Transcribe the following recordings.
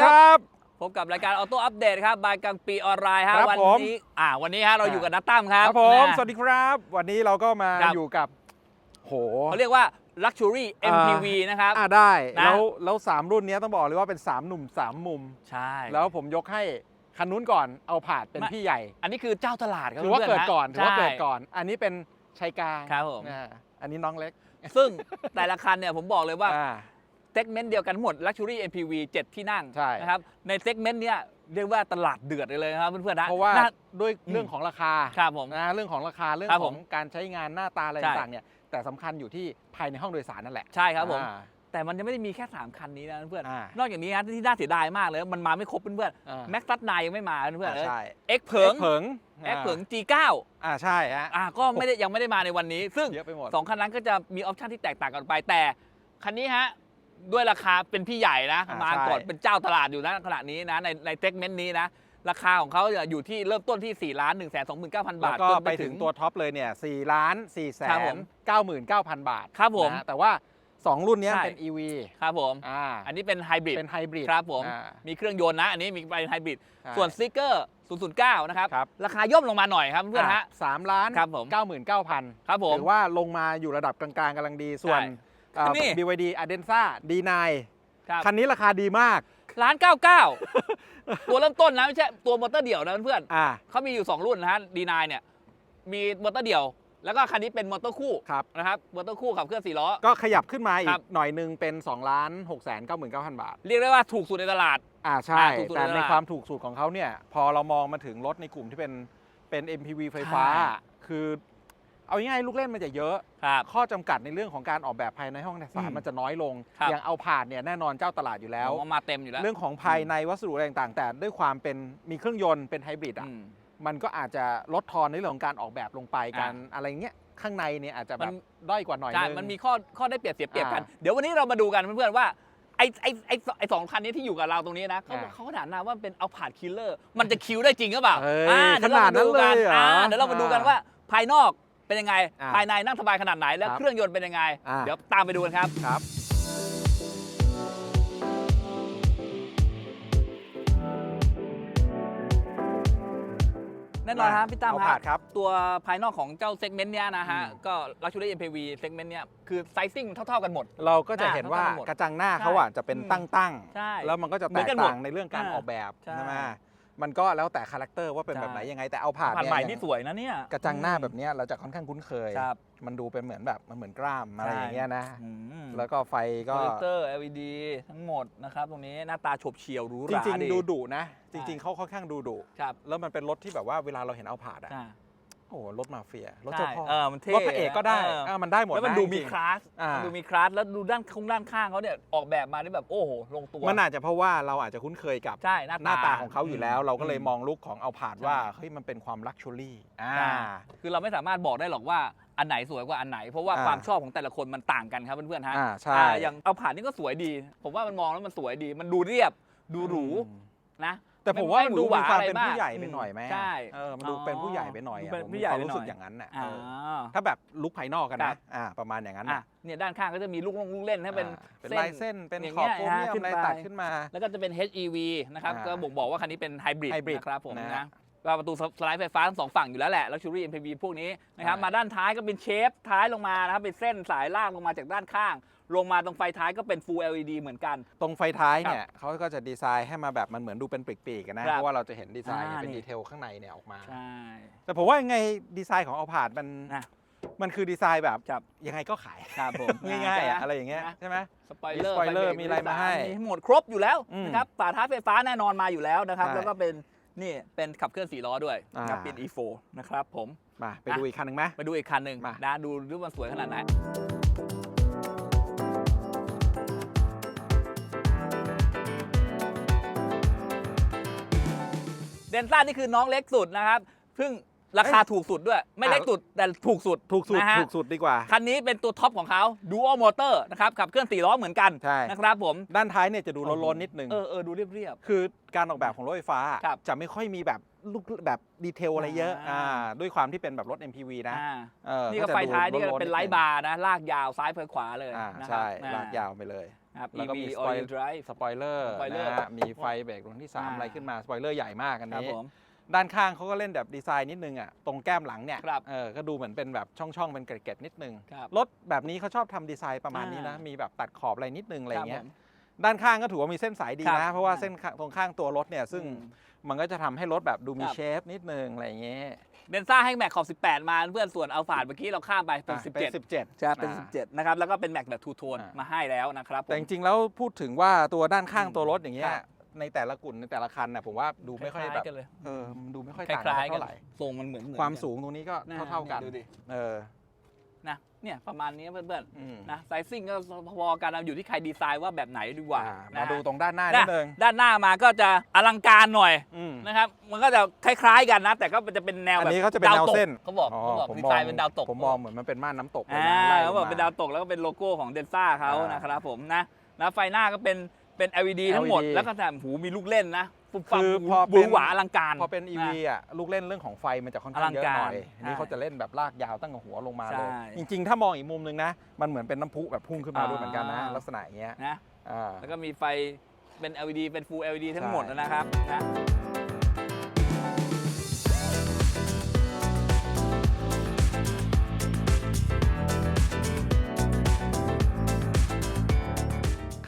สวัสดีครับ พบกับรายการออโต้อัปเดตครับบายกังปีออนไลน์ฮะครับวัผม นี้อ่าวันนี้ฮะเราอยู่กับนัตตั้มครับครับผมนะ สวัสดีครับ วันนี้เราก็มาครับ อยู่กับ โห เขาเรียกว่า Luxury อ่า MPV นะครับ อ่าได้ นะ แล้วแล้วสามรุ่นเนี้ยต้องบอกเลยว่าเป็น3หนุ่ม3มุม ใช่ แล้วผมยกให้คันนู้นก่อนเอาผาดเป็นไม่ พี่ใหญ่ อันนี้คือเจ้าตลาดครับถือว่าพื่เกิดฮะก่อนถือว่าเกิดใช่ก่อน อันนี้เป็นชายกลางครับผม อ่าอันนี้น้องเล็กซึ่งแต่ละคันเนี่ยผมบอกเลยว่า อ่าเซกเมนต์เดียวกันหมด Luxury MPV 7 ที่นั่งใช่ นะครับในเซกเมนต์เนี้ยเรียกว่าตลาดเดือดเลยนะครับเพื่อนๆนะเพราะว่าน่ด้วยอืมเรื่องของราคาครับผม นะเรื่องของราคาเรื่องครับขผองมการใช้งานหน้าตาอะไรใช่ ต่างๆเนี่ยแต่สำคัญอยู่ที่ภายในห้องโดยสารนั่นแหละใช่ครับผม อ่า แต่มันยังไม่ได้มีแค่ 3 คันนี้นะเพื่อนอ่าๆนอกจากนี้นะที่น่าเสียดายมากเลย มันมาไม่ครบเพื่อนอ่าๆแม็กซัสนยังไม่มาเพื่อนๆอ่าใช่เอ็กเผิงเผิงแอ็กเผิง G9 อ่าใช่ฮะอ่าก็ไม่ได้ยังไม่ได้มาในวันนี้ ซึ่ง เยอะไปหมดสองคันนั้นก็จะมีออปชันที่แตกต่างกันไปแต่ คันนี้ฮะ ด้วยราคาเป็นพี่ใหญ่นะอ่ามาใช่ก่อนเป็นเจ้าตลาดอยู่นะขณะนี้นะในในเซกเมนต์นี้นะ ราคาของเขาจะอยู่ที่เริ่มต้นที่ 4 ล้าน1 2 9 0 0 0 แล้บาวทก็จน ไปถึงตัวท็อปเลยเนี่ย4ล้าน4แสครับผนม99,000 บาทครับผมนะแต่ว่า 2 รุ่นเนี้ยใช่ เป็น EV ครับผม อ่าอันนี้เป็นไฮบริด เป็นไฮบริดครับผม อ่า มีเครื่องยนต์นะ อันนี้มีเป็นไฮบริด ใช่ส่วนสติกเกอร์ 009 นะครับ ครับ ราคาย่อมลงมาหน่อยครับเพื่อนๆฮะ สามล้านครับผม99,000ครับผม ถือว่าลงมาอยู่ระดับกลางๆกำลังดีส่วน ใช่ อ่านี่ BYD Adenza D9 ครับคันนี้ราคาดีมากล้านเก้าเก้าตัวเริ่มต้นนะไม่ใช่ตัวมอเตอร์เดี่ยวนะเพื่อนๆอ่าเขามีอยู่ 2 รุ่นนะฮะดีนเนี่ย มีมอเตอร์เดี่ยว แล้วก็คันนี้เป็นมอเตอร์คู่ครับ นะครับมอเตอร์คู่ขับเคลื่อน4ล้อ ก็ขยับขึ้นมาอีครักบ หน่อยหนึงเป็น2ล้าน6แสน99,000 บาท เรียกได้ว่าถูกสุดในตลาด อ่าใช่ อ่าถูกสุดแต่ในตในลาดความถูกสุดของเขาเนี่ย พอเรามองมาถึงรถในกลุ่มที่เป็นเป็น MPV ไฟฟ้า ใช่ คือ เอาง่ายๆลูกเล่นมันจะเยอะ ครับ ข้อจำกัดในเรื่องของการออกแบบภายในห้องโดยสารอืมมันจะน้อยลง ครับ อย่างเอาผ่านเนี่ยแน่นอนเจ้าตลาดอยู่แล้ว ผมว่ามาเต็มอยู่แล้วเรื่องของภายในวัสดุอะไรต่างๆ แต่ด้วยความเป็นมีเครื่องยนต์เป็นไฮบริดอะ อืม มันก็อาจจะลดทอนในเรื่องของการออกแบบลงไปอ่าการอะไรเงี้ยข้างในเนี่ยอาจจะแบมับน ด้อยกว่าหน่อยใช่นึง มันมีข้อข้อได้เปรียบเสียเปรียบกัน อ่าเดี๋ยววันนี้เรามาดูกันเพื่อนๆว่าไอ้ไอ้ไอ้ไอ้สองคันนี้ที่อยู่กับเราตรงนี้นะเขาอ่าเขาขนาดหน้าว่าเป็นเอาผ่านคิลเลอร์มันจะคิวได้จริงหรือเปล่าเฮ้ยอ่าเดี๋ยวเรามาดูกัขนาดนั้นเลยเหรออ่าเดี๋ยวเรามาดูกันอ่าว่าภายนอก เป็นยังไงอ่าภายในนั่งสบายขนาดไหน แล้วครับเครื่องยนต์เป็นยังไง อ่า เดี๋ยวตามไปดูกันครับ ครับ แน่นอนครับพี่ตั้มเอาคผ่ารันบครับตัวภายนอกของเจ้าเซกเมนต์เนี้ยนะฮะ อืม ก็ Luxury MPV เซกเมนต์เนี้ยคือไซซิ่งเท่าๆกันหมด เราก็จะอ่าเห็นว่าเท่ากันหมดกระจังหน้าเขาอะจะเป็นอืมตั้งใช่ๆแล้วมันก็จะเหมืแตอนกกันหมดต่างในเรื่องการอ่าออกแบบใช่ ใช่ไหม มันก็แล้วแต่คาแรคเตอร์ว่าเป็นใช่แบบไหนยังไงแต่เอาผ่านผ่านเนี่ยใหม่อย่างที่สวยนะเนี่ยกระจังหน้าแบบเนี้ยเราจะค่อนข้างคุ้นเคยครับมันดูเป็นเหมือนแบบมันเหมือนกล้ามอะไรอย่างเงี้ยนะอืมแล้วก็ไฟโปก็รเจคเตอร์ LED ทั้งหมดนะครับตรงนี้หน้าตาโฉบเฉี่ยวหรูหจราริงๆดูดุนะจใช่ริงๆเขาค่อนข้างดูดุครับแล้วมันเป็นรถที่แบบว่าเวลาเราเห็นเอาผ่านอะใช่ โอ้โหรถมาเฟียรถใช่เจ้าพ่อเออมันเท่รถพระเอกก็ได้เอออะมันได้หมดแล้วมันนะดูมีจริงๆคลาสอ่ามันดูมีคลาสแล้วดูด้านข้างด้านข้างเขาเนี่ยออกแบบมาได้แบบโอ้โหลงตัวมันอาจจะเพราะว่าเราอาจจะคุ้นเคยกับใช่หน้าหน้าตาของเขาอยู่แล้ว เราก็เลยมมองลุคของเอาผาดใช่ว่าเฮ้ยมันเป็นความลักชัวรี่อ่า ใช่คือเราไม่สามารถบอกได้หรอกว่าอันไหนสวยกว่าอันไหน เพราะว่าอ่าความชอบของแต่ละคนมันต่างกันครับเพื่อนๆฮะอ่าใช่ อ่าอย่างเอาผ่านนี่ก็สวยดี ผมว่ามันมองแล้วมันสวยดี มันดูเรียบดูหรู อืม นะ แต่ผมว่ามันดูไหมีความอะไรเป็นมกผู้ใหญ่ไปหน่อยไหมใช่เออมันดูเป็นผู้ใหญ่ไปหน่อยดูอะเป็นผมผู้มีใหญ่ความไปรู้หน่สึอกยอย่างนั้นน่ะอ่าเออถ้าแบบลุคภายนอกกันครันะบอ่าประมาณอย่างนั้นอะน่ะเนี่ยด้านข้างก็จะมีลูกลงลูกเล่นให้เป็นอ่าเป็นลายเส้นเป็นอย่างขอบเงี้ยโครเมียมขึ้นอะไรไปตัดขึ้นมา แล้วก็จะเป็น HEV นะครับอ่าก็บ่งบอกว่าคันนี้เป็นไฮบริดไฮบริดนะครับผมนะนะก็ประตูสไลด์ไฟฟ้าทั้งสองฝั่งอยู่แล้วแหละ Luxury MPV พวกนี้นะครับใช่มาด้านท้ายก็เป็นเชฟท้ายลงมานะครับเป็นเส้นสายลากลงมาจากด้านข้าง ลงมาตรงไฟท้ายก็เป็น Full LED เหมือนกัน ตรงไฟท้ายเนี่ยเขาก็จะดีไซน์ให้มาแบบมันเหมือนดูเป็นปลีกๆกันนะครับ เพราะว่าเราจะเห็นดีไซน์อ่าเป็นนี่ ดีเทลข้างในเนี่ยออกมา ใช่ แต่ผมว่ายังไงดีไซน์ของเอาผาดมันนะ มันคือดีไซน์แบบครับยังไงก็ขาย ครับผมง่ายๆอะใช่หมอะไรอย่างเงี้ยนะใช่ไหม สปอยเลอร์มีสปอยเลอร์มีอะไรมาให้หมดครบอยู่แล้วอืมนะครับฝาท้ายไฟฟ้าแน่นอนมาอยู่แล้วนะครับ ใช่แล้วก็เป็นนี่เป็นขับเคลื่อนสี่ล้อด้วยอ่านะครับเป็น E4 นะครับผม มาไปอะดูอีกคันหนึ่งไหม ไปดูอีกคันหนึ่งมา นะดูดูมันสวยขนาดไหน นซ่านี่คือน้องเล็กสุดนะครับซึ่งราคาถูกสุดด้วย ไม่เล็กสุดแต่ถูกสุดถูกสุดนะฮะถูกสุดดีกว่า คันนี้เป็นตัวท็อปของเขา Dual Motor นะครับขับเคลื่อน4ล้อเหมือนกันใช่นะครับผมด้านท้ายเนี่ยจะดูโลนๆนิดนึงเออเออดูเรียบคือการออกแบบของรถไฟฟ้าครับจะไม่ค่อยมีแบบลูกแบบดีเทลอะไรเยอะอ่าอ่าด้วยความที่เป็นแบบรถ MPV ๆนะอ่าเออนี่ก็จะไฟดูท้ายนี่ก็โลๆเป็นดไลงท์บาร์นะลากยาวซ้ายไปขวาเลยอ่านะครัใช่บลากยาวไปเลย ครับแล้วก็ EV มี All spoil- Wheel Drive สปอยเลอร์สปอยเลอร์นะฮะมีไฟเบรกดวงที่ 3 อ่า อะไรขึ้นมา สปอยเลอร์ใหญ่มากอันครับนี้ ผม ด้านข้างเขาก็เล่นแบบดีไซน์นิดนึงอะตรงแก้มหลังเนี่ยครับเออก็ดูเหมือนเป็นแบบช่องๆ เป็นเกล็ดๆนิดนึงครับรถแบบนี้เขาชอบทำดีไซน์ประมาณนี้นะ อ่ามี มีแบบตัดขอบอะไรนิดนึงอะไรเงี้คยบผมด้านข้างก็ถือว่ามีเส้นสายดีครันะ บเพราะว่าอ่าเส้นข้างตรงข้างตัวรถเนี่ยซึ่งอืม มันก็จะทำให้รถแบบดูมีครับ เชฟนิดนึงอะไรเงี้ยเดนซ่าให้แม็กขอบ 18 มาเพื่อนส่วนเอาฝาดเมื่อกี้เราข้ามไปเป็น อะ17 17ใช่เป็น อ่า17 นะครับ แล้วก็เป็นแม็กแบบทูโทนอ่าม มาให้แล้วนะครับผม แต่จริงๆแล้วพูดถึงว่าตัวด้านข้างอืมตัวรถอย่างเงี้ยครับ ในแต่ละกลุ่นในแต่ละคันน่ะผมว่าดูไม่ค่อยล้าแบบกันเลยเออมันดูไม่ค่อยคต่างกัล้ายนๆกัเท่านไหร่ทรงมันเหมือนเหมือนความกันสูงตรงนี้ก็นะเท่าๆกัน ดูดิ เออนะ เนี่ยประมาณนี้เพื่อนอืมๆนะไซซิ่งก็พอๆกันนะอยู่ที่ใครดีไซน์ว่าแบบไหนดีกว่าอ่านะมาดูตรงด้านหน้านะนิดนึงด้านหน้ามาก็จะอลังการหน่อยอืม นะครับมันก็จะคล้ายๆกันนะ แต่ก็จะเป็นแนวอันแบบนี้เขาจะเป็นแนวดตกเส้น เขาบอกอ๋อเขาบอกผมดีมอไซงน์เป็นดาวตก ผมมองเหมือนมันเป็นม่านน้ำตกเลยอ่านะไล่เขาบอกมเป็นดาวตกแล้วก็เป็นโลโก้ของเดนซ่าเขาอ่านนะครับผมนะนะไฟหน้าก็เป็นเป็น LED ทั้งหมด LED แล้วก็แต่หูมีลูกเล่นนะ ฟุบฟับคือพอเป็นบูหวาอลังการ พอเป็น EV ะอะลูกเล่นเรื่องของไฟมันจะค่อนข้างเยอะหน่อยอลังการอันนี่เขาจะเล่นแบบลากยาวตั้งแต่หัวลงมาเลย ใช่จริง ๆ ถ้ามองอีกมุมนึงนะ มันเหมือนเป็นน้ำพุแบบพุ่งขึ้นมาด้วยเหมือนกันนะอ่าลักษณะอย่างเงี้ยนะ อ่า แล้วก็มีไฟเป็น LED เป็น Full LED ทั้งหมดใช่ นะครับนะ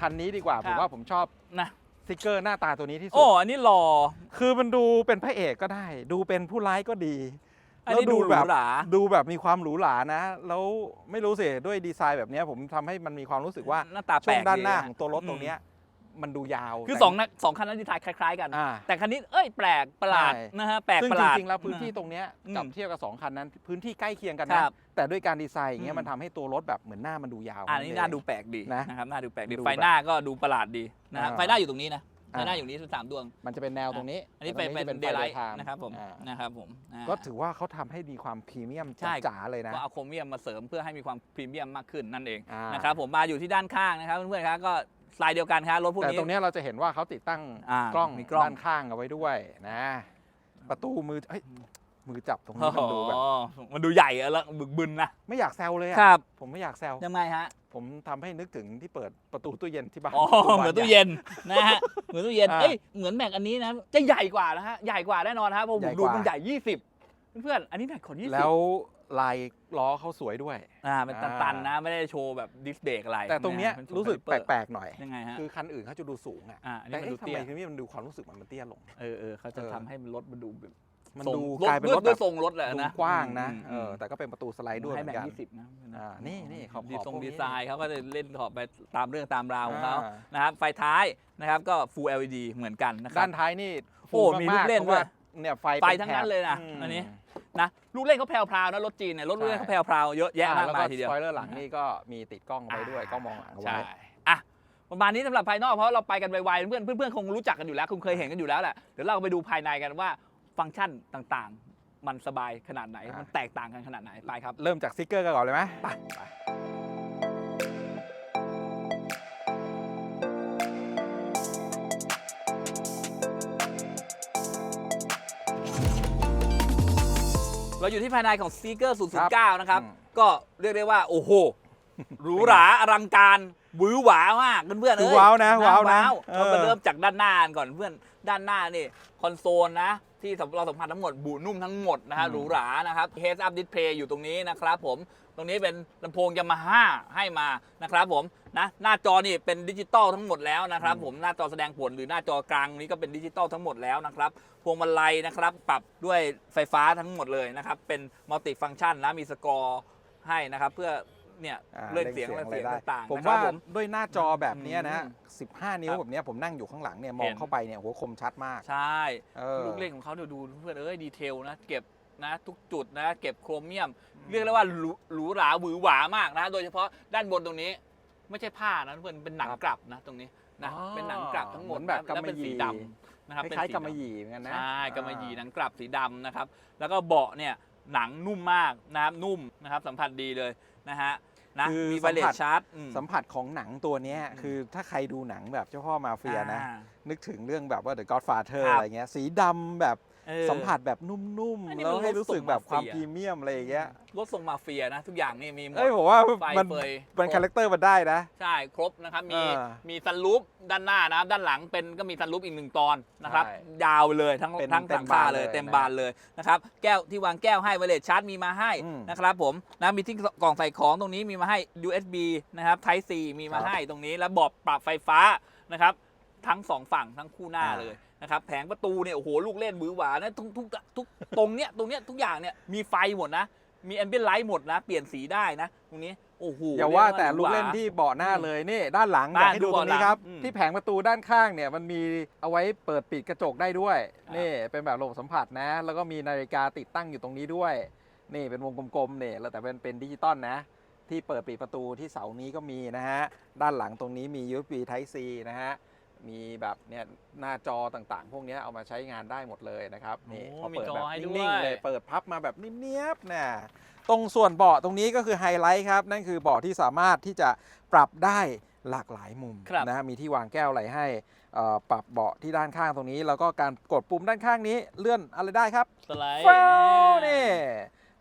คันนี้ดีกว่าคผรับมว่าผมชอบนะส ติกเกอร์หน้าตาตัวนี้ที่สุโอ้ดอันนี้หล่อ คือมันดูเป็นพระเอกก็ได้ ดูเป็นผู้ร้ายก็ดีอันนี้ดูหรูแบบหราดูแบบมีความหรูหรานะ แล้วไม่รู้สิด้วยดีไซน์แบบเนี้ยผมทำให้มันมีความรู้สึกว่าหน้าตาแปช่ลวงกด้านหน้าดีะของตัวรถตรงเนี้ย มันดูยาวคือแต่สองนักสองคันนั้นดีไซน์คล้ายๆกัน อ่า แต่คันนี้เอ้ยแปลกประหลาดใช่ นะฮะแปลกซึ่งประหจลาด ริงๆแล้วพื้นที่ตรงเนี้ยอืมกับเทียบกับสองคันนั้น พื้นที่ใกล้เคียงกันคนะรับ แต่ด้วยการดีไซน์อย่างเงี้ยอืมมันทำให้ตัวรถแบบเหมือนหน้ามันดูยาว อันนี้เงน่าดูแปลกดีนะนะครับน่าดูแปลกดีดูไฟหน้าก็ดูประหลาดดีนะฮะอ่าไฟหน้าอยู่ตรงนี้นะไฟอ่าหน้าอยู่นี้สามดวง มันจะเป็นแนวตรงนี้อันนี้ตรงเป็นจะเป็นไฟเดย์ไลดท์ทางนะครับผมอ่านะครับผมอ่าก็ถือว่าเขาทำให้มีความพรีเมียมใช่ จ๋าๆเลยนะ ก็เอาโครเมียมมาเสริมเพื่อให้มีความพรีเมียมมากขึ้นนั่นเองอ่านนะครับผมมาอยู่ที่ด้านข้างนะครับเพื่อนๆครับก็ สไตล์เดียวกันครับรถพวกแต่นี้ ตรงเนี้ยเราจะเห็นว่าเขาติดตั้งอ่ากล้องมีกล้อง ด้านข้างเอาไว้ด้วยนะ ประตูมือเอ้ยมือจับตรงโอ้นี้โหมันดูแบบมันดูใหญ่อะแล้วบึกบึนนะไม่อยากแซวเลยอะครับผมไม่อยากแซวยังไงฮะผมทำให้นึกถึงที่เปิดประตูตู้เย็นที่บ้านอ๋อทุกวัเหมือนตู้เย็นนะฮะเหมือนตู้เย็นอ่าเอ้ยเหมือนแม็กอันนี้นะจะใหญ่กว่านะฮะใหญ่กว่าแน่นอนฮะเพราะผใหญ่มกดูว่ามันใหญ่ 20 เพื่อนๆอันนี้แม็กของ20 แล้ว ลายล้อเขาสวยด้วย อ่าเป็นตันๆนะไม่ได้โชว์แบบดิสเบรกอะไรแต่ตรงเนี้ยะฮะป็นโชว์รู้สึกคาลิเปแปอลกๆหน่อย ยังไงฮะ คือคันอื่นเขาจะดูสูงอะอ่าอันแต่นี้มันเอ๊ะดูทำเตี้ไมย ที่นี่มันดูความรู้สึกมันมันเตี้ยลง เออเออเขาจะเออ ทำให้รถมันดูแบบมันทรงดูรถกลายเป็นด้วรถด้วยแบบทรงรถแหละดูนะกว้างนะอืมเออแต่ก็เป็นประตูสไลด์ด้วยเหให้มือแม็นกกัน ยี่สิบนะอ่านี่นี่ขอบๆดีทรงพวกนี้ดีไซน์เขาก็จะเล่นขอบไปตามเรื่องตามราวของเขาอ่า นะครับไฟท้ายนะครับก็ Full LED เหมือนกันนะครัด้าบนท้ายนี่โอ้มีลูกเล่นพราะว่าด้วยเนี่ยไฟไฟเป็ทั้งแถบนั้นเลยนะมอันนี้นะ ลูกเล่นเขาแพรวๆนะรถจีนเนี่ยรถลูกเล่นเขาแพรวๆเยอะแยะอ่มากแล้วมาก็ยทีเดียวสปอยเลอร์หลังนี่ก็มีติดกล้องเอาไว้ด้วยกล้องมองหลังเอาไว้ใช่อะประมาณนี้สำหรับภายนอกเพราะเราไปกันไวๆเพื่อนเพื่อนๆคงรู้จักกันอยู่แล้วคงเคยเห็นกันอยู่แล้วแหละเดี๋ยวเราไปดูภายในกันว่าฟังก์ชันต่างๆ มันสบายขนาดไหนอะมันแตกต่างกันขนาดไหนไปครับเริ่มจากสติ๊กเกอร์กันก่อนเลยไหมไป เราอยู่ที่ภายในของ Seeker 009 นะครับอืมก็เรียกได้ว่า โอ้โหหรูหราอลังการห วือหวามากเพื่อนๆคือเอ้ยว้าวนะว้าวนะเราเอมาอเริ่มจากด้านหน้ากันก่อนเพื่อนด้านหน้านี่คอนโซลนะที่เราสัมผัสทั้งหมดบูนุ่มทั้งหมดนะฮะหรูหรานะครับ Heads Up Display อยู่ตรงนี้นะครับผมตรงนี้เป็นลำโพงยามาฮ่าให้มานะครับผมนะหน้าจอนี่เป็นดิจิตอลทั้งหมดแล้วนะครับผมหน้าจอแสดงผลหรือหน้าจอกลางนี้ก็เป็นดิจิตอลทั้งหมดแล้วนะครับพวงมาลัยนะครับปรับด้วยไฟฟ้าทั้งหมดเลยนะครับเป็นมัลติฟัง c t ชันนะมีสกอร์ให้นะครับเพื่อ เนี่ยอ่าเล่นเสียงร่และเสียงได้ต่างๆผมนะครัว่าบผมด้วยหน้าจอแบบเนี้ยนะอืม15 นิ้วครับแบบเนี้ยผมนั่งอยู่ข้างหลังเนี่ยมอเห็งน เข้าไปเนี่ยโหคมชัดมากใช่เออ ลูกเล่นของเขาเดี๋ยวดูเพื่อนเอ้ยดีเทลนะ เก็บนะทุกจุดนะ เก็บโครเมียม เรียกได้ว่าหรูหรูหราหวือหวามากนะ โดยเฉพาะด้านบนตรงนี้ ไม่ใช่ผ้านะเพื่อนเป็นหนังครับกลับนะตรงนี้นะอ๋อเป็นหนังกลับทั้งหมดเหมือนแบบแล้วเป็นกำมะหยี่ สีดำนะครับคเป็นล้ายสีๆกำมะดำหยี่เหมือนกันนะใช่กำมะหยี่อ่าหนังกลับสีดำนะครับ แล้วก็เบาะเนี่ยหนังนุ่มมากนะครับนุ่มนะครับสัมผัสดีเลยนะฮะ นะคือมีไวเลสัมผัส สชาร์จอืม สัมผัสของหนังตัวเนี้ยอืมคือถ้าใครดูหนังแบบเจ้าพ่อมาเฟียนะ อ่านึกถึงเรื่องแบบว่า The Godfather ครับ อะไรเงี้ยสีดำแบบอ เออ สัมผัสแบบนุ่มอันๆนี้แล้วมันให้รู้สึกแบบความรถส่งมาฟรีอะ พรีเมียมอะไรอย่างเงี้ยรถทรงมาเฟียนะ ทุกอย่างนี่มีหมด เอ้ยผมว่าไฟมันเฟยเป็นครบคาแรคเตอร์มันได้นะ ใช่ครบนะครับ มีเออมีซันรูปด้านหน้านะด้านหลังเป็นก็มีซันรูปอีกหนึ่งตอนนะครับ ใช่ยาวเลยทั้งเป็นทั้งเต็สัมงคาบานเลยเลยเต็มนะบานเลยนะครับ แก้วที่วางแก้วให้ไวเลสชาร์จมีมาให้อืมนะครับผมนะมีที่กล่องใส่ของตรงนี้มีมาให้ USB นะครับ Type C มีมาครับให้ตรงนี้แล้วบอกปรับไฟฟ้านะครับ ทั้งสองฝั่งทั้งคู่หน้าอ่า เลย นะครับแผงประตูเนี่ยโอ้โหลูกเล่นบือหวานะทุกทุกทุกตรงเนี้ยตรงเนี้ยทุกอย่างเนี่ยมีไฟหมดนะ มีแอมเบียนไลท์หมดนะ เปลี่ยนสีได้นะ ตรงนี้โอ้โหอย่าว่าเรีกแต่ลูกหรูหรเล่นที่เบาะหน้าอืมเลยนี่ด้านหลังอบ้านยากให้ดูดูตรงนี้ครับเบาะหลังอืมที่แผงประตูด้านข้างเนี่ยมันมีเอาไว้เปิดปิดกระจกได้ด้วยอ่านี่นี่เป็นแบบระบบสัมผัสนะ แล้วก็มีนาฬิกาติดตั้งอยู่ตรงนี้ด้วย นี่เป็นวงกลมๆเนี่ยแล้วแต่เป็นเป็นดิจิตอลนะ ที่เปิดปิดประตูที่เสานี้ก็มีนะฮะด้านหลังตรงนี้มี USB Type C นะฮะ มีแบบเนี่ยหน้าจอต่างๆ พวกเนี้ยเอามาใช้งานได้หมดเลยนะครับนี่โอ้พอมีเปิดจอแบบให้ด้วยนิ่งๆเลยเปิดพับมาแบบเนียบๆนะตรงส่วนเบาะตรงนี้ก็คือไฮไลท์ครับนั่นคือเบาะที่สามารถที่จะปรับได้หลากหลายมุมครับนะฮะมีที่วางแก้วอะไรให้เอ่อปรับเบาะที่ด้านข้างตรงนี้ แล้วก็การกดปุ่มด้านข้างนี้เลื่อนอะไรได้ครับสไลด์ฟ้าวนี่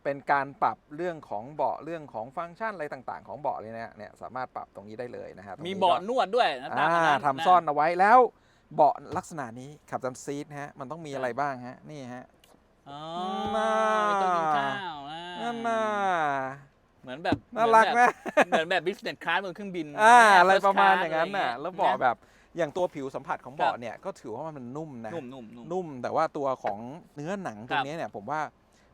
เป็นการปรับเรื่องของเบาะเรื่องของฟังก์ชันอะไรต่างๆ ของเบาะเลยนะเนี่ยสามารถปรับตรงนี้ได้เลยนะฮะตรงมีนี้เบาะก็นวดด้วยนะตามอ่านั้นทำซ่อนเอาไว้แล้ว เบาะลักษณะนี้ขับจันซีทฮะมันต้องมีอะไรบ้างฮะนี่ฮะ อ๋อน่ามีโต๊ะกินข้าวอ่านั่นน่ะเหมือนแบบน่ารักไหม เหมือนแบบ business class บนเครื่องบินอ่าแอะไร first ประมาณ class อย่างนั้นน่ะไรแล้วเบาะแบบอย่างตัวผิวสัมผัสของครับเบาะเนี่ยก็ถือว่ามันนุ่มนะ นุ่มนุ่มนุ่ม นุ่มแต่ว่าตัวของเนื้อหนังตครรังบนี้เนี่ยผมว่า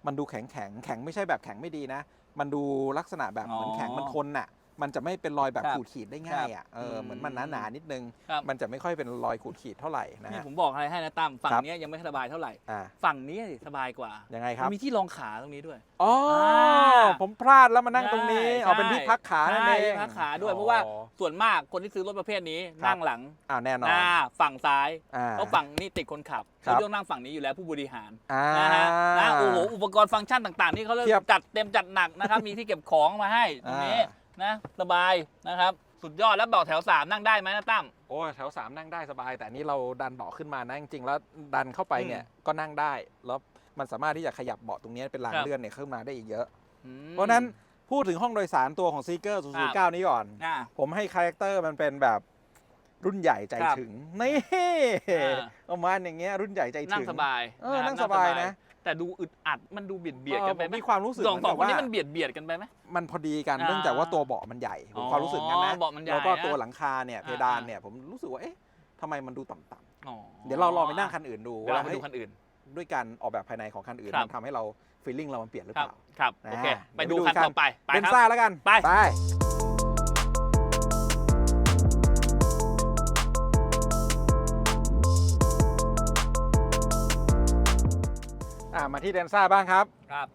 มันดูแข็งแข็งแข็งไม่ใช่แบบแข็งไม่ดีนะ มันดูลักษณะแบบเหมือนแข็งอ๋อมันทนน่ะ มันจะไม่เป็นรอยแบบครับขูดขีดได้ง่ายอะเออครับเหมือนมันหนาหนาๆนิดนึง ครับ มันจะไม่ค่อยเป็นรอยขูดขีดเท่าไหร่นะนี่ฮะ ผมบอกอะไรให้นะตั้มฝั่งครับ เนี้ยยังไม่สบายเท่าไหร่ อ่าฝั่งนี้สิสบายกว่ายังไงคมัรับนมีที่รองขาตรงนี้ด้วย อ๋ออ่าผมพลาดแล้วมานั่งตรงนี้ใช่เอาเป็นที่พักขานั่นเอใช่งที่พักขาด้วยเพราะว่า อ๋อ ส่วนมากคนที่ซื้อรถประเภทนี้ครับ นั่งหลังอ่าแน่นอนหน้าฝั่งซ้ายอ่า เพราะฝั่งนี้ติดคนขับครับเขาต้องนั่งฝั่งนี้อยู่แล้วผู้บริหารอ่า นะฮะนะโอ้โหอุปกรณ์ฟังก์ชันต่างๆ นี่เขาเรียกเทียบจัดเต็มจัดหนักนะครับ มีที่เก็บของมาให้ตรงนี้อ่ นะ สบายนะครับ สุดยอดแล้วเบาะแถว 3 นั่งได้ไหมนะตั้ม โอ้ยแถวสามนั่งได้สบาย แต่อันนี้เราดันเบาะขึ้นมานะจริงๆแล้วดันเข้าไปเนี่ยก็นั่งได้แล้วมันสามารถที่จะขยับเบาะตรงนี้เป็นรางครับ เลื่อนเนี่ยขึ้นมาได้อีกเยอะ อืม เพราะฉะนั้นพูดถึงห้องโดยสารตัวของซีเกอร์ครับ009นี้ก่อน อ่า ผมให้คาแรคเตอร์มันเป็นแบบรุ่นใหญ่ใจครับถึงนี่อ่า ประมาณอย่างเงี้ยรุ่นใหญ่ใจถึงนั่งสบายเออะครับนั่งสบายนะ แต่ดูอึดอัดมันดูเบียดเบียดกันไปเออไหผมมีความรู้สึกสองเหสมือองนคนกับนี้ว่ามันเบียดเบียดกันไปไหมมันพอดีกันอ่าเนื่องจากว่าตัวเบาะมันใหญ่ผมอ๋อความรู้สึกงั้นนะเบาะมันใหญ่แล้วก็นะตัวหลังคาเนี่ยเพอ่าดานอ่าเนี่ยผมรู้สึกว่าเอ๊ะทำไมมันดูต่ำอ๋อๆเดี๋ยวเราลองไปนั่งคันอื่นดูเดี๋ยวเราว่าไปเฮ้ดูยคันอื่น ด้วยการออกแบบภายในของคันอื่นครับมันทำให้เราฟีลลิ่งเรามันเปลี่ยนหรือครัเปบล่าครับนะโอเคไปเดี๋ยวดูไปดูคันกันต่อไปไปเป็นครับซ่าแล้วกันไป มาที่เดนซ่าบ้างครับครับ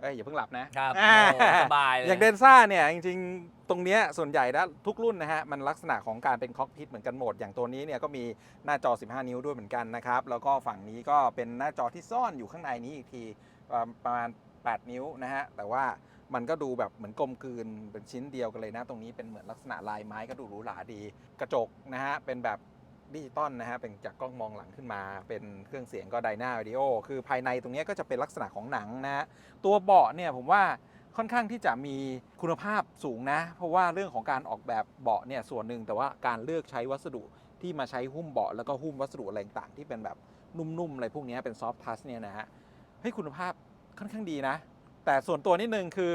เอ้ยอย่าเพิ่งหลับนะครับอ่าโอ้สบายเลยอย่างเดนซ่าเนี่ยจริงๆ ตรงเนี้ยส่วนใหญ่แล้วทุกรุ่นนะฮะมันลักษณะของการเป็นคอกพิทเหมือนกันหมด อย่างตัวนี้เนี่ยก็มีหน้าจอ 15 นิ้วด้วยเหมือนกันนะครับ แล้วก็ฝั่งนี้ก็เป็นหน้าจอที่ซ่อนอยู่ข้างในนี้อีกทีประประมาณ 8 นิ้วนะฮะแต่ว่ามันก็ดูแบบเหมือนกลมกลืนเป็นชิ้นเดียวกันเลยนะ ตรงนี้เป็นเหมือนลักษณะลายไม้ก็ดูหรูหราดี กระจกนะฮะเป็นแบบ ดิจิตอลนะฮะเป็นจากกล้องมองหลังขึ้นมา เป็นเครื่องเสียงก็ไดนาวิดีโอคือภายในตรงนี้ก็จะเป็นลักษณะของหนังนะฮะตัวเบาะเนี่ยผมว่าค่อนข้างที่จะมีคุณภาพสูงนะ เพราะว่าเรื่องของการออกแบบเบาะเนี่ยส่วนหนึ่งแต่ว่าการเลือกใช้วัสดุที่มาใช้หุ้มเบาะแล้วก็หุ้มวัสดุอะไรต่างที่เป็นแบบนุ่มๆอะไรพวกนี้เป็นซอฟท์ทัชเนี่ยนะฮะเฮ้คุณภาพค่อนข้างดีนะ แต่ส่วนตัวนิดนึงคือ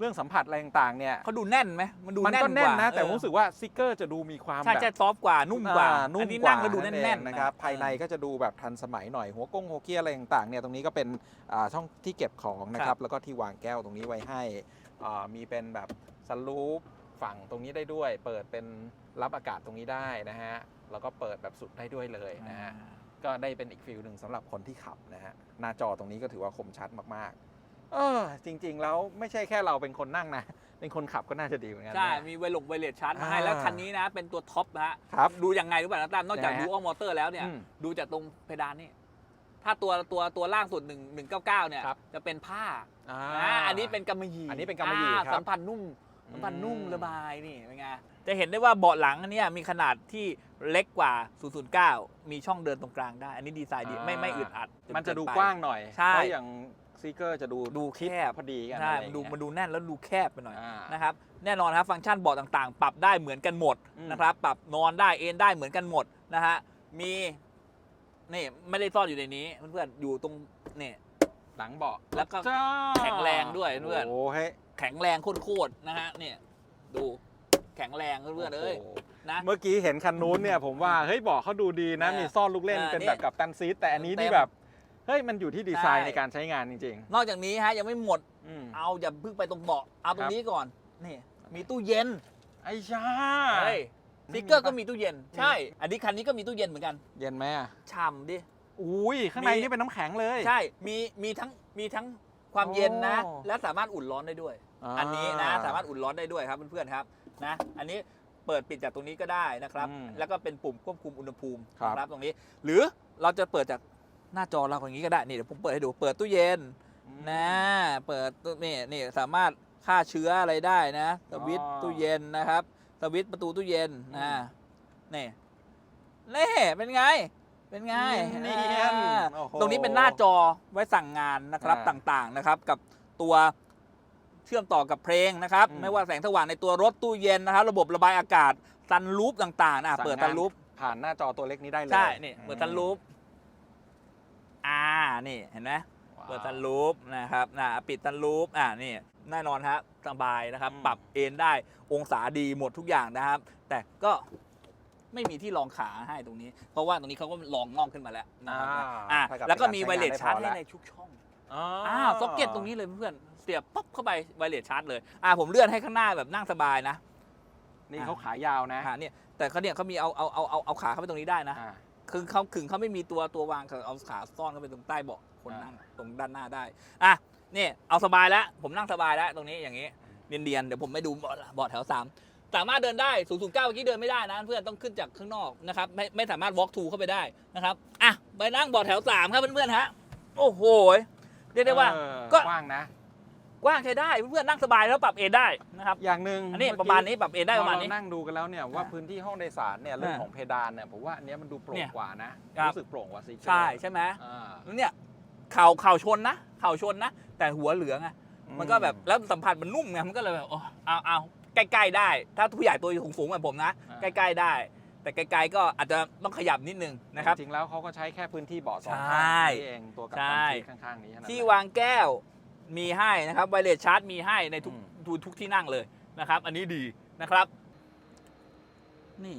เรื่องสัมผัสอะไรต่างๆเนี่ยเขาดูแน่นไหมมันดูมันแน่นก็แน่นกว่านะ แต่เอผมอรู้สึกว่าซิกเกอร์จะดูมีความใช่แบบใช่ซอฟต์กว่านุ่มกว่าอ่นุ่มอันนี้กว่านั่งแล้วดูแน่นเองๆนะครับเออภายในก็จะดูแบบทันสมัยหน่อยหัวกงหัวเกียร์อะไรต่างๆเนี่ยตรงนี้ก็เป็นอ่าช่องที่เก็บของนะคครัรับบแล้วก็ที่วางแก้วตรงนี้ไว้ให้อ่ามีเป็นแบบสลูปฝั่งตรงนี้ได้ด้วย เปิดเป็นรับอากาศตรงนี้ได้นะฮะแล้วก็เปิดแบบสุดได้ด้วยเลยนะฮะ ก็ได้เป็นอีกฟิลหนึ่งสำหรับคนที่ขับนะฮะ หน้าจอตรงนี้ก็ถือว่าคมชัดมากๆ เออ จริง ๆ แล้วไม่ใช่แค่เราเป็นคนนั่งนะ เป็นคนขับก็น่าจะดีเหมือนกันใช่นะมีไวลงไวเลสชาร์จมาให้อ่าแล้วคันนี้นะ เป็นตัวท็อปนะฮะครับ ดูยังไงรู้ป่ะนะตั้มนอกจากยังไงดูฮะออมอเตอร์แล้วเนี่ยอืมดูจากตรงเพดานนี่ ถ้าตัวตัวตัวล่างสุด1 199เนี่ยครับจะเป็นผ้าอ่าอ่าอันนี้เป็นกำมะหยี่อันนี้เป็นกำมะหยี่อ่าครับสัมผัสนุ่มสัมผัสนุ่มอืมระบายนี่เป็นไงจะเห็นได้ว่าเบาะหลังอันเนี้ยมีขนาดที่เล็กกว่า 009 มีช่องเดินตรงกลางได้ อันนี้ดีไซน์ดีไม่ไม่อึดอัด มันจะดูเนไปกว้างหน่อยใช่เพราะอย่าง ซีเกอร์จะดูดูแคบพอดีกันใช่อะไรอมันย่างดูเงี้ยมันดูแน่นแล้วดูแคบไปหน่อยอ่านะครับแน่นอนครับฟังก์ชันเบาะต่างๆ ปรับได้เหมือนกันหมดอืมนะครับปรับนอนได้เอนได้เหมือนกันหมดนะฮะมีนี่ไม่ได้ซ่อนอยู่ในนี้เพื่อนๆอยู่ตรงนี่หลังเบาะแล้วก็จ้าแข็งแรงด้วยเพื่อนโอ้โหเฮ้ยแข็งแรงโคตรๆนะฮะเนี่ยดูแข็งแรงเพื่อนๆเอ้ยโโหนะเมื่อกี้เห็นคันนู้นเนี่ยผมว่าเฮ้ยเบาะเขาดูดีนะอ่ามีมีซ่อนลูกเล่นอ่าเป็นนี่แบบกับตันซีทแต่อันนี้เต็มนี่แบบเฮ้ยมันอยู่ที่ดีไซน์ใช่ ในการใช้งานจริงนอกจากนี้ฮะยังไม่หมด ๆอืม เอาอย่าเพิ่งไปตรงเบาะเอาตรครังบ นี้ก่อนนี่มีตู้เย็นไอ้ชา เฮ้ยสติ๊กเกอร์ก็มีตู้เย็น ใช่ อันนี้คันนี้ก็มีตู้เย็นเหมือนกันเย็นไหมอะฉ่ำดิ อุ้ยข้างในมี นี่เป็นน้ำแข็งเลย ใช่มีมีทั้งมีทั้งความเย็นนะ โอ้ และสามารถอุ่นร้อนได้ด้วยาอันนี้นะสามารถอุ่นร้อนได้ด้วยครับเพื่อนๆครับนะอันนี้เปิดปิดจากตรงนี้ก็ได้นะครับ อืมแล้วก็เป็นปุ่มควบคุมอุณหภูมิครับ นะครับตรงนี้ หรือเราจะเปิดจาก หน้าจอเราอย่างนี้ก็ได้นี่เดี๋ยวผมเปิดให้ดูเปิดตู้เย็นอืมนะเปิดตู้นี่นี่สามารถฆ่าเชื้ออะไรได้นะสวิตช์อ๋อตู้เย็นนะครับสวิตช์ประตูตู้เย็นนะอืมนี่เล่เป็นไง เป็นไงเนียนอ่าโอ้โหตรงนี้เป็นหน้าจอไว้สั่งงานนะครับอ่าต่างๆนะครับ กับตัวเชื่อมต่อกับเพลงนะครับอืมไม่ว่าแสงสว่างในตัวรถตู้เย็นนะครับ ระบบระบายอากาศซันรูปต่างๆนะสั่งเปิดงานซันรูปผ่านหน้าจอตัวเล็กนี้ได้เลยใช่นี่เปิดอืมซันรูป อ่านี่เห็นไหมว้าวเปิดซันรูปนะครับนะปิดซันรูปอ่านี่แน่นอนครับสบายนะครับอืมปรับเอนได้องศาดีหมดทุกอย่างนะครับ แต่ก็ไม่มีที่รองขาให้ตรงนี้ เพราะว่าตรงนี้เขาก็ลองงอกขึ้นมาแล้วนะครับอ่าอ่าถ้ากับแล้วก็เป็นมีการไวเลสใช้ชาร์จงานได้พอให้แล้วในทุกช่องอ๋ออ้าวซ็อกเก็ตตรงนี้เลยเพื่อนเสียบป๊อปเข้าไปไวเลสชาร์จเลยอ่าผมเลื่อนให้ข้างหน้าแบบนั่งสบายนะนี่เขาขายาวนะอ่าเนี่ยแต่เขาเนี่ยเขามีเอาเอาเอาเอาเอาขาเข้าไปตรงนี้ได้นะอ่า คือเขาขึงเขาไม่มีตัวตัววางเขาเอาขาซ่อนเข้าไปตรงใต้เบาะคนอ่านั่งตรงด้านหน้าได้อะนี่เอาสบายแล้วผมนั่งสบายแล้วตรงนี้อย่างนี้เนียนๆเดี๋ยวผมไม่ดูเบาะเบาะแถวสามสามารถเดินได้0 0 9เมื่อกี้เดินไม่ได้นะ เพื่อนต้องขึ้นจากข้างนอกนะครับ ไม่ไม่สามารถ walk to เข้าไปได้นะครับอะไปนั่งเบาะแถวสามครับเพื่อนๆฮะโอ้โหเรียกได้ว่าเออก็กว้างนะ กว้างใช้ได้เพื่อนๆนั่งสบายแล้วปรับเอนได้นะครับ อย่างหนึ่งอันนี้เอประมาณนี้ปรับเอนได้พปอระมาณเรานี้นั่งดูกันแล้วเนี่ยว่าอ่าพื้นที่ห้องโดยสารเนี่ยเรื่องอ่าของเพดานเนี่ยผมว่าอันเนี้ยมันดูโปร่เนี่งยกว่านะครับ รู้สึกโปร่งกว่าซีเกอร์ใช่ใช่ไหมอ่าแล้วเนี่ยเข่าเข่าชนนะเข่าชนนะ แต่หัวเหลืองไงมันก็แบบแล้วสัมผัสมันนุ่มไงมันก็เลยแบบโอ้เอาเอาใกล้ๆได้ ถ้าผู้ใหญ่ตัวสูงๆเหมือนผมนะอ่าใกล้ๆได้ แต่ไกลๆก็อาจจะต้องขยับนิดนึงนะครับ จริงๆแล้วเขาก็ใช้แค่พื้นที่เบาะสองใช่ข้างนี่เองตัวกับใช่ตันซีทข้างๆนี้เท่านั้นที่แหละวางแก้ว มีให้นะครับไวเลสชาร์จมีให้ในทุกอืมทุกทุกที่นั่งเลยนะครับ อันนี้ดีนะครับ นี่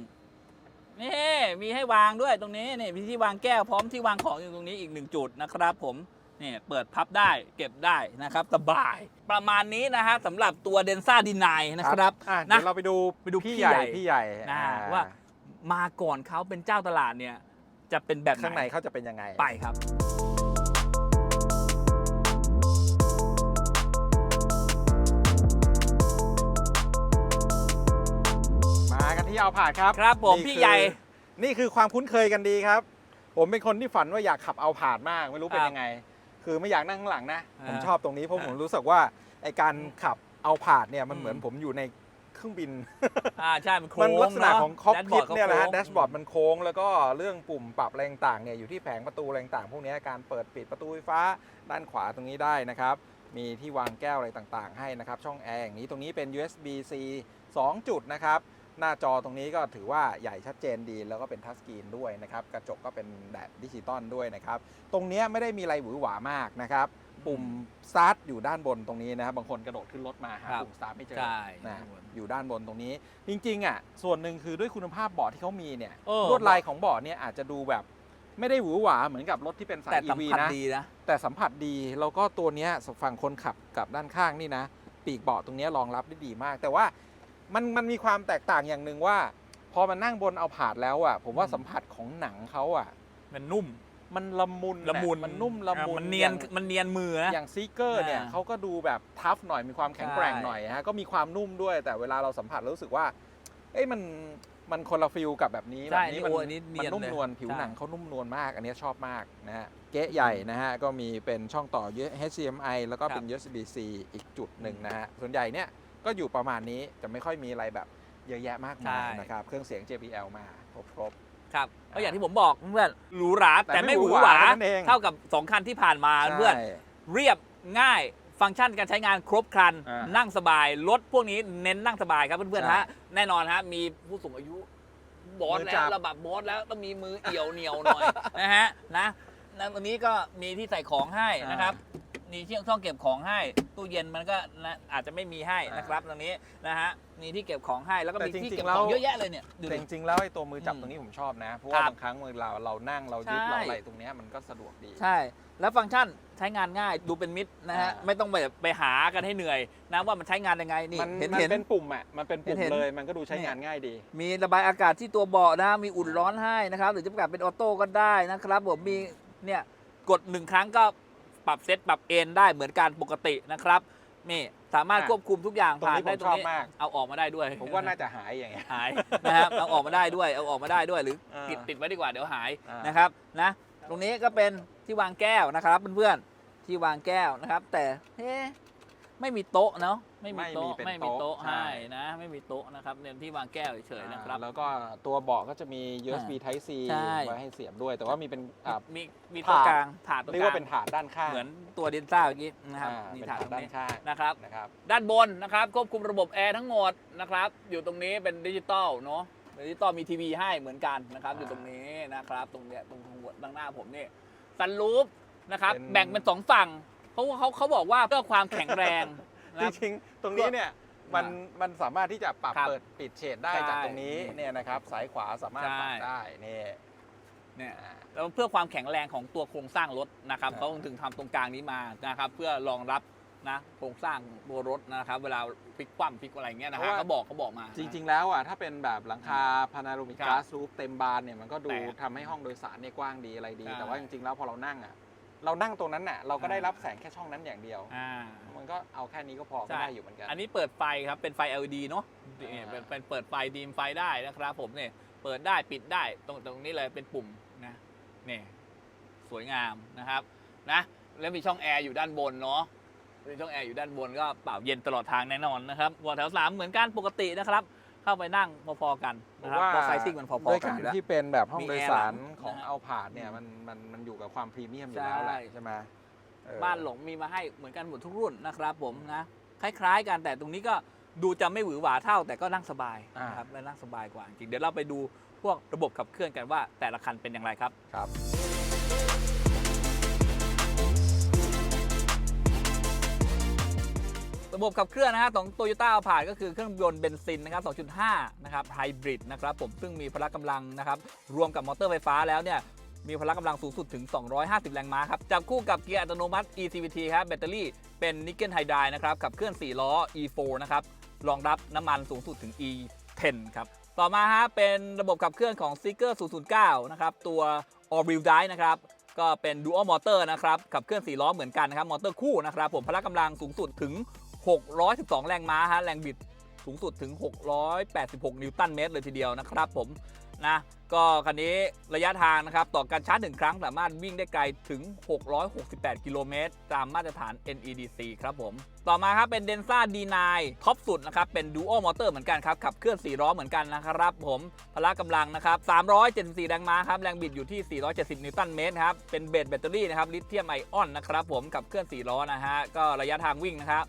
นี่มีให้วางด้วยตรงนี้นี่มีที่วางแก้วพร้อมที่วางของอยู่ตรงนี้อีกหนึ่งจุดนะครับผมนี่เปิดพับได้เก็บได้นะครับสบาย ประมาณนี้นะฮะสำหรับตัวเดนซ่าดีนายนะครับอะนะเดี๋ยวเราไปดูไปดูพี่พี่ใหญ่ใหญ่พี่ใหญ่นะอ่ว่ามาก่อนเขาเป็นเจ้าตลาดเนี่ย จะเป็นแบบข้างไหในนเขาจะเป็นยังไงไปครับ ที่เอาผาดครับครับผมนี่พี่คือใหญ่ นี่คือความคุ้นเคยกันดีครับ ผมเป็นคนที่ฝันว่าอยากขับเอาผาดมาก ไม่รู้เป็นครับยังไง คือไม่อยากนั่งข้างหลังนะอ่าผมชอบตรงนี้เพราะอ่าผมรู้สึกว่าไอการขับเอาผาดเนี่ยมันอืมเหมือนผมอยู่ในเครื่องบิน อ่าใช่มันโค้งมันลักษณะเของคอกพิทแดชบร์ดก็เนี่ยแหละฮะโค้งแดชบอร์ดมันโค้ง แล้วก็เรื่องปุ่มปรับอะไรต่างๆเนี่ยอยู่ที่แผงประตูอะไรต่างๆพวกเนี้ยการเปิดปิดประตูไฟฟ้าด้านขวาตรงนี้ได้นะครับ มีที่วางแก้วอะไรต่างๆ ให้นะครับ ช่องแอร์อย่างนี้ตรงนี้เป็น USB-C 2 จุดนะครับ หน้าจอตรงนี้ก็ถือว่าใหญ่ชัดเจนดี แล้วก็เป็นทัชสกรีนด้วยนะครับ กระจกก็เป็นแบบดิจิตอลด้วยนะครับ ตรงเนี้ยไม่ได้มีอะไรหวือหวามากนะครับ ปุ่มสตาร์ทอยู่ด้านบนตรงนี้นะครับ บางคนกระโดดขึ้นรถมาหาครับปุ่มสตาร์ทไม่เจอใช่นะอยู่ด้านบนตรงนี้ จริงๆอะส่วนหนึ่งคือด้วยคุณภาพเบาะที่เขามีเนี่ยเออลวดลายของเบาะเนี่ยอาจจะดูแบบไม่ได้หวือหวาเหมือนกับรถที่เป็นสายแต่สัม EV ผัสนะดีนะแต่สัมผัสดีแล้วก็ตัวเนี้ยฝั่งคนขับกับด้านข้างนี่นะ ปีกเบาะตรงเนี้ยรองรับได้ดีมาก แต่ว่า มันมันมีความแตกต่างอย่างหนึ่งว่า พอมันนั่งบนเอาผาดแล้วอะ ผมว่าอืมสัมผัสของหนังเขาอะ มันนุ่ม มันละมุนละมุนมันนุ่มละมุนอ่ามันเนียนอย่างมันเนียนมือนะอย่างซีเกอร์เนี่ยอ่าเขาก็ดูแบบทัฟหน่อยมีความแข็งแกร่งใช่หน่อยฮะก็มีความนุ่มด้วย แต่เวลาเราสัมผัสแล้วรู้สึกว่า เอ้ยมันมันคนละฟิลกับแบบนี้แบใช่บนี้นี่มัโอ้อันนี้เนีมันยนนุ่มเลยนวลผิวใช่หนังเขานุ่มนวลมาก อันนี้ชอบมากนะฮะเก๊ะใหญ่นะฮะก็มีเป็นช่องต่อ HDMI แล้วก็เป็น USB-C อีกจุดหนึ่งนะฮะส่วนใหญ่เนี่ย ก็อยู่ประมาณนี้จะไม่ค่อยมีอะไรแบบเยอะแยะมากมายใช่นะครับ เครื่องเสียง JBL มาครบครบครับก็อย่างที่ผมบอกเพื่อนหรูหราแต่แต่ไม่ไม่หหวืวืออหหวาวานั่นเองเท่ากับ 2 คันที่ผ่านมาเพื่อนใช่เรียบง่ายฟังก์ชันการใช้งานครบครันอ่านั่งสบาย รถพวกนี้เน้นนั่งสบายครับเพื่อนใช่ๆฮะแน่นอนฮะมีผู้สูงอายุบอสมือแล้จัวบระบับบอสแล้วต้องมีมือเอี่ยวเหนียวหน่อยนะฮะนะนะตรงนี้ก็มีที่ใส่ของให้นะครับ มีที่ช่องเก็บของให้ ตู้เย็นมันก็นะอาจจะไม่มีให้นะครับตรงนี้นะฮะมีที่เก็บของให้แล้วก็แต่มีจริงๆที่เก็บแล้วของเยอะแยะเลยเนี่ยดูแต่ดิ จริงๆแล้วไอ้ตัวมือจับอืมตรงนี้ผมชอบนะ เพราะคว่ารับบางครั้งเวลาเรานั่งเรายึดใช่ เราอะไรตรงเนี้ยมันก็สะดวกดี ใช่ แล้วฟังก์ชันใช้งานง่ายดูเป็นมิตรนะฮะอ่า ไม่ต้องไปไปหากันให้เหนื่อยนะว่ามันใช้งานยังไงนี่มันเห็นมันเห็น เป็นปุ่มอะมันเป็นปุ่มเห็นๆ เลยมันก็ดูใช้งานง่ายดี มีระบายอากาศที่ตัวเบาะนะ มีอุ่นร้อนให้นะครับ หรือจะประกาศเป็นออโต้ก็ได้นะครับผมมีเนี่ยกดหนึ่งครั้งก็ ปรับเซตปรับเอนได้เหมือนกันปกตินะครับนี่สามารถอะควบคุมทุกอย่างตรงผ่านนี้ได้ผมตรชงอบนี้มากเอาออกมาได้ด้วย ผมว่าน่าจะหายอย่างเงี้ยหายนะครับเอาออกมาได้ด้วยเอาออกมาได้ด้วยหรืออ่าติดติดไว้ดีกว่าเดี๋ยวหายอ่านนะครับนะตรงนี้ก็เป็นที่วางแก้วนะครับเพื่อนๆที่วางแก้วนะครับ แต่เฮ้ ไม่มีโต๊ะเนาะไม่มีโต๊ะไม่ไม่มีมีเป็นโต๊ะโต๊ะใช่ให้นะไม่มีโต๊ะนะครับเน้นที่วางแก้วเฉยๆนะครับอ่าแล้วก็ตัวเบาะก็จะมี USB Type C ใช่ไว้ให้เสียบด้วย แต่ว่ามีเป็นอ่ามีมีโต๊ะถาดกลางถาดตรงเรียกกลาว่างเป็นถาดด้านข้างเหมือนตัวเดนซ่าเมื่อกี้นะครับอ่ามีเป็นถาดถาดตรงด้านนี้ข้างนะครับนะครับด้านบนนะครับควบคุมระบบแอร์ทั้งหมดนะครับอยู่ตรงนี้เป็นดิจิตอลเนาะดิจิตอลมีทีวีให้เหมือนกันนะครับอ่าอยู่ตรงนี้นะครับตรงเนี้ยตรงหัวด้านหน้าผมนี่ซันรูฟนะครับเป็นแบ่งเป็นสองฝั่ง เพราะว่าเขาเขาบอกว่าเพื่อความแข็งแรงจนะครับ ริงๆ ตรงนี้เนี่ยมันมันสามารถที่จะปรับครับเปิดปิดเฉดได้ใช่จากตรงนี้เนี่ยนะครับซ้ายขวาสามารถปรับใช่ ได้นี่เนี่ย อ่า แล้วเพื่อความแข็งแรงของตัวโครงสร้างรถนะครับอ่าเขาถึงทำตรงกลางนี้มานะครับ เพื่อรองรับนะโครงสร้างตัวรถนะครับ เวลาพลิกคว่ำพลิกอะไรเงี้ยนะฮะเขาบอกเขาบอกมา จริง ๆ แล้วอะถ้าเป็นแบบหลังคาพานาโรมิกครับก a ส s ู o เต็มบานเนี่ยมันก็ดูแต่ทำให้ห้องโดยสารเนี่ยกว้างดีอะไรดี ใช่แต่ว่าจริง ๆ แล้วพอเรานั่งอะ เรานั่งตรงนั้นน่ะเราก็ได้อ่ารัรับแสงแค่ช่องนั้นอย่างเดียว อ่า มันก็เอาแค่นี้ก็พอก็ใช่ ได้อยู่เหมือนกัน อันนี้เปิดไฟครับ เป็นไฟ LED เนาะนี่อ่าเป็นเป็นเปิดไฟดีมไฟได้นะครับผมเนี่ย เปิดได้ปิดได้ตรงตรงนี้เลยเป็นปุ่มนะนี่สวยงามนะครับนะแล้วมีช่องแอร์อยู่ด้านบนเนาะมีช่องแอร์อยู่ด้านบนก็เป่าเย็นตลอดทางแน่นอนนะครับวอแถวสามเหมือนกันปกตินะครับ เข้าไปนั่งพอๆกันนะครับเพราะไซซิ่งมันพอด้วยๆกันกาอรยู่แล้ว ที่เป็นแบบห้องมีโดยแอร์สารหลังของนะฮะเอาผาดเนี่ยอืมมันมันมันอยู่กับความพรีเมียมอยู่แล้วแหละใช่ ใช่ไหมเออบ้านหลงมีมาให้เหมือนกันหมดทุกรุ่นนะครับผมนะคล้าย ๆ กันแต่ตรงนี้ก็ดูจะไม่หวือหวาเท่า แต่ก็นั่งสบายอ่านนะครับและนั่งสบายกว่าจริงเดี๋ยวเราไปดูพวกระบบขับเคลื่อนกันว่าแต่ละคันเป็นอย่างไรครับ ครับ ระบบขับเคลื่อนนะฮะของโตโยต้าผ่านก็คือเครื่องยนต์เบนซินนะครับ 2.5 นะครับไฮบริดนะครับผมซึ่งมีพละกำลังนะครับ รวมกับมอเตอร์ไฟฟ้าแล้วเนี่ยมีพละกำลังสูงสุดถึง 250 แรงม้าครับ จับคู่กับเกียร์อัตโนมัติ eCVT ครับแบตเตอรี่เป็นนิกเกิลไฮไดรายนะครับขับเคลื่อน 4 ล้อ E4 นะครับรองรับน้ำมันสูงสุดถึง E10 ครับต่อมาฮะเป็นระบบขับเคลื่อนของ Seeker 009 นะครับ ตัว All Wheel Drive นะครับ ก็เป็น Dual Motor นะครับ ขับเคลื่อน 4 ล้อเหมือนกันนะครับ มอเตอร์คู่นะครับ ผมพละกำลังสูงสุดถึง 612 แรงม้าฮะแรงบิดสูงสุดถึง 686 นิวตันเมตรเลยทีเดียวนะครับผมนะก็คันนี้ระยะทางนะครับต่อการชาร์จหนึ่งครั้งสามารถวิ่งได้ไกลถึง 668 กิโลเมตร ตามมาตรฐาน NEDC ครับผม ต่อมาครับเป็น Denza D9 ท็อปสุดนะครับ เป็น Dual Motor เหมือนกันครับ ขับเคลื่อน 4 ล้อเหมือนกันนะครับผม พละกำลังนะครับ 374 แรงม้าครับ แรงบิดอยู่ที่ 470 นิวตันเมตรครับ เป็นเบสแบตเตอรี่นะครับลิเธียมไอออนนะครับผมขับเคลื่อน 4 ล้อนะฮะก็ระยะทางวิ่งนะครับ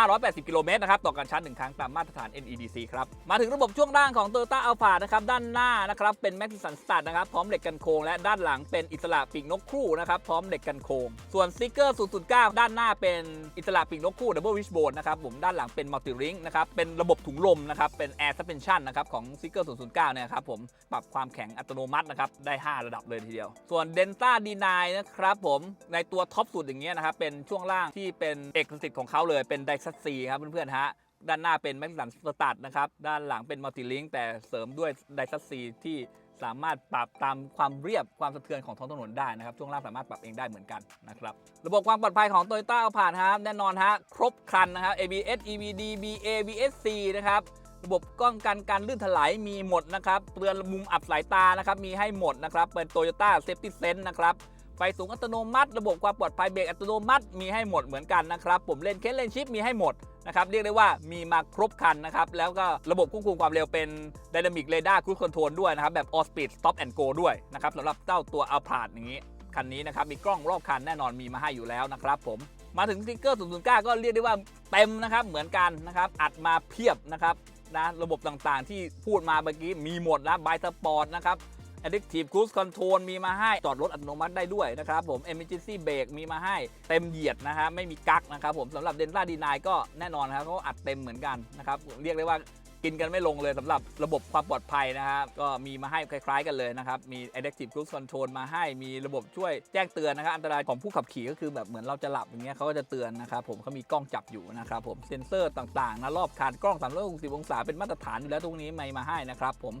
580 กิโลเมตรนะครับต่อการชาร์จหนึ่งครั้งตามมาตรฐาน NEDC ครับ มาถึงระบบช่วงล่างของ Toyota Alpha นะครับด้านหน้านะครับเป็น Maxxis Stud นะครับพร้อมเหล็กกันโค้งและด้านหลังเป็นอิสระปีกนกคู่นะครับพร้อมเหล็กกันโค้งส่วน Sticker 009 ด้านหน้าเป็นอิสระปีกนกคู่ Double Wishbone นะครับผมด้านหลังเป็น Multi Ring นะครับเป็นระบบถุงลมนะครับเป็น Air Suspension นะครับของ Sticker 009 เนี่ยครับผมปรับความแข็งอัตโนมัตินะครับได้ 5 ระดับเลยทีเดียว ส่วน Delta D9 นะครับผมในตัวท็อปสุดอย่างเงี้ยนะครับเป็นช่วงล่างที่เป็นเอกสิทธิ์ของเขาเลยเป็นไดซัสซีครับเพื่อนๆฮะด้านหน้าเป็นแม็กซันสตัดนะครับด้านหลังเป็นมัลติลิงแต่เสริมด้วยไดซัสซีที่สามารถปรับตามความเรียบความสะเทือนของท้องถนนได้นะครับช่วงล่างสามารถปรับเองได้เหมือนกันนะครับระบบความปลอดภัยของ Toyota ผ่านครับแน่นอนฮะครบครันนะครับ ABS EBD BA VSC นะครับระบบป้องกันการลื่นถลายมีหมดนะครับเตือนมุมอับสายตานะครับมีให้หมดนะครับเป็น Toyota Safety Sense นะครับ ไฟสูงอัตโนมัติ ระบบความปลอดภัยเบรกอัตโนมัติมีให้หมดเหมือนกันนะครับผมเลนเคสเลนชิปมีให้หมดนะครับเรียกได้ว่ามีมาครบคันนะครับ แล้วก็ระบบควบคุมความเร็วเป็น Dynamic Radar Cruise Control ด้วยนะครับ แบบ All Speed Stop and Go ด้วยนะครับสำหรับเจ้าตัว Alphard อย่างนี้ คันนี้นะครับ มีกล้องรอบคันแน่นอนมีมาให้อยู่แล้วนะครับผมมาถึงสติ๊กเกอร์ 009 ก็เรียกได้ว่าเต็มนะครับเหมือนกันนะครับ อัดมาเพียบนะครับนะระบบต่างๆ ที่พูดมาเมื่อกี้มีหมดนะบายสปอร์ตนะครับ Addictive Cruise Control มีมาให้ จอดรถอัตโนมัติได้ด้วยนะครับผม Emergency Brake มีมาให้เต็มเหยียดนะฮะไม่มีกักนะครับผมสำหรับ d e n า d 9ก็แน่นอนนะครับเขาอัดเต็มเหมือนกันนะครับเรียกได้ว่ากินกันไม่ลงเลยสำหรับระบบความปลอดภัยนะครับก็มีมาให้คล้าย ๆ กันเลยนะครับ มี Adaptive Cruise Control มาให้มีระบบช่วยแจ้งเตือนนะครับ อันตรายของผู้ขับขี่ก็คือแบบเหมือนเราจะหลับอย่างเงี้ยเขาก็จะเตือนนะครับผมเขามีกล้องจับอยู่นะครับผมเซ็นเซอร์ต่างๆนะรอบคันกล้อง 360 องศาเป็นมาตรฐานอยู่แล้วตรงนี้ไม่มาให้นะครับผม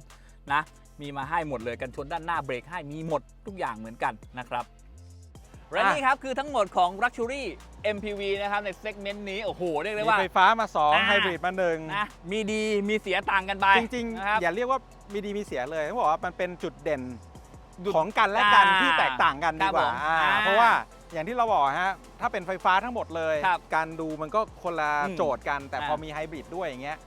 นะมีมาให้หมดเลยกันชนด้านหน้าเบรกให้มีหมดทุกอย่างเหมือนกันนะครับและอะนี่ครับคือทั้งหมดของ Luxury MPV นะครับในเซกเมนต์นี้ โอ้โห เรียกได้มีว่า ไฟฟ้ามาอ่า2 ไฮบริดมาหนึ่งนะมีดีมีเสียต่างกันไป จริงนะครับๆอย่าเรียกว่ามีดีมีเสียเลยต้องบอกว่ามันเป็นจุดเด่นจุดของกันและกันอ่าที่แตกต่างกันดีกว่าครับผมอ่าอ่า เพราะว่าอย่างที่เราบอกฮะ ถ้าเป็นไฟฟ้าทั้งหมดเลยครับการดูมันก็คนละอืมโจทย์กัน แต่อ่าพอมีไฮบริดด้วยอย่างเงี้ย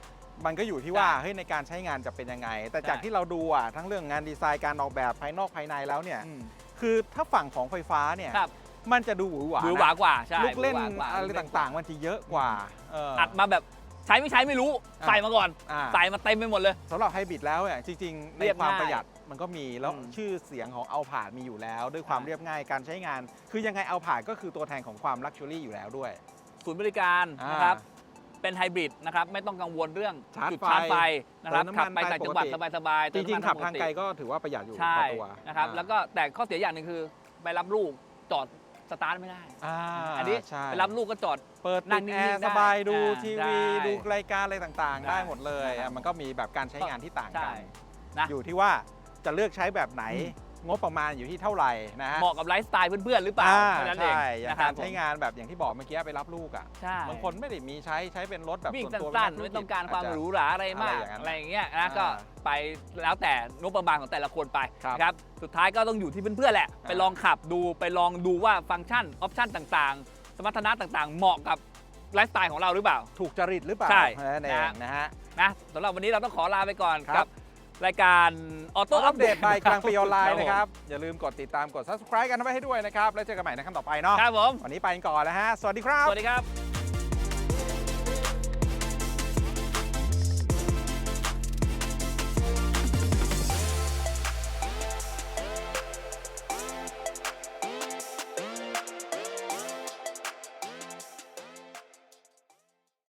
มันก็อยู่ที่ว่าใช่เฮ้ยในการใช้งานจะเป็นยังไง แต่จากใช่ที่เราดูอะทั้งเรื่องงานดีไซน์การออกแบบภายนอกภายในแล้วเนี่ยอืมคือถ้าฝั่งของไฟฟ้าเนี่ยครับมันจะดูหวือหวาหรือนะหวากว่าใช่ลูกเล่นหวือหวากว่าอะไรต่างๆ มันจะเยอะกว่าเอัดมาแบบใช้ไม่ใช้ไม่รู้อ่าใส่มาก่อนอ่าใส่มาเต็มไปหมดเลยสำหรับไฮบริดแล้วเนี่ยจริงๆในเรียบความง่ายประหยัดมันก็มีแล้วอืมชื่อเสียงของเอาผาดมีอยู่แล้ว ด้วยความใช่เรียบง่ายการใช้งาน คือยังไงเอาผาดก็คือตัวแทนของความลักชัวรี่อยู่แล้วด้วย ศูนย์บริการอ่านนะครับ เป็นไฮบริดนะครับไม่ต้องกังวลเรื่องชาร์จจุดไฟชาร์จไฟนะครับเติมน้ำมันขับไปไปต่างจังหวัดปกติ สบายๆจเติมริงน้ำมันๆขับปทางติไกลก็ถือว่าประหยัดอยู่ใช่พอตัวนะครับอ่าแล้วก็แต่ข้อเสียอย่างหนึ่งคือ ไปรับลูกจอดสตาร์ทไม่ได้อ่าอันนี้ใช่ไปรับลูกก็จอด เปิดนั่ติงดนิ่แองๆร์ได้สบายดูอ่าทีวี ได้ดูรายการอะไรต่างๆ ได้ได้หมดเลยนะครับอะมันก็มีแบบการใช้งานที่ต่างใช่กัน นะ อยู่ที่ว่าจะเลือกใช้แบบไหน อืม งบประมาณอยู่ที่เท่าไหร่นะฮะเหมาะกับไลฟ์สไตล์เพื่อนๆหรือเปล่าอ่าเท่านั้นเองใช่อย่างนะครักาบรใช้งานแบบอย่างที่บอกเมื่อกี้ไปรับลูกอะใช่ บางคนไม่ได้มีใช้ใช้เป็นรถแบบวิ่งส่วนตัวสั้นเป็ๆนไม่ธุต้องการความจจะหรูหราอะไรมาก อะไรอย่างนั้นอะไรอย่างเงี้ยนะอ่าก็ไปแล้วแต่งบประมาณของแต่ละคนไปครับนะครับสุดท้ายก็ต้องอยู่ที่เพื่อนๆแหละอ่าไปลองขับดูไปลองดูว่าฟังก์ชันออปชันต่างๆ สมรรถนะต่างๆ เหมาะกับไลฟ์สไตล์ของเราหรือเปล่า ถูกจริตหรือเปล่าใช่ นั่นเองนะฮะ นะสำหรับวันนี้เราต้องขอลาไปก่อนครับกับ รายการออโต้ต้อัปเดตไปกลางปีออนไลน์ผมนะครับ อย่าลืมกดติดตามกด subscribe กันไว้ให้ด้วยนะครับ แล้วเจอกันใหม่ในครั้งต่อไปเนาะครับผม วันนี้ไปกันก่อนแล้วฮะ สวัสดีครับ สวัสดีครับ